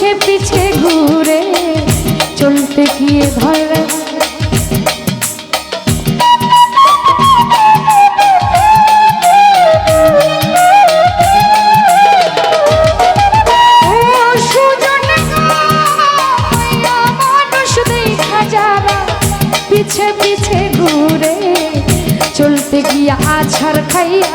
পিছে পিছে ঘুরে চলতে গিয়ে ধরা পিছে পিছে ঘুরে চলতে গিয়া আছাড় খাইয়া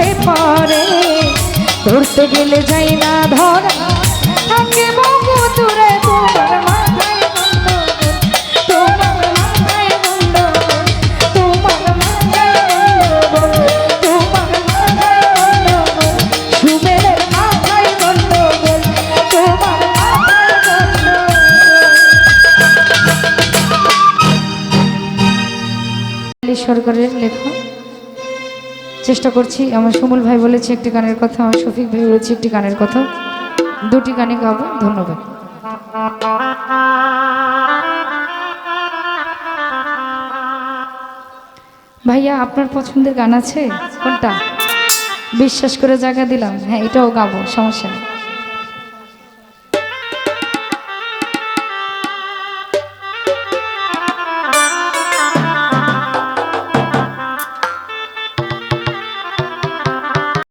চোখে পড়ে। ধরতে গেলে যাই না ধরা। থাকে বহু দূরে সরকারের লেখা চেষ্টা করছি। আমার সুমুল ভাই বলেছে, একটি গানের কথা। আমার শফিক ভাই বলেছে, একটি গানের কথা। দুটি গানে গাবো। ধন্যবাদ। ভাইয়া, আপনার পছন্দের গান আছে? কোনটা? বিশ্বাস করে জায়গা দিলাম। হ্যাঁ এটাও গাবো, সমস্যা নেই।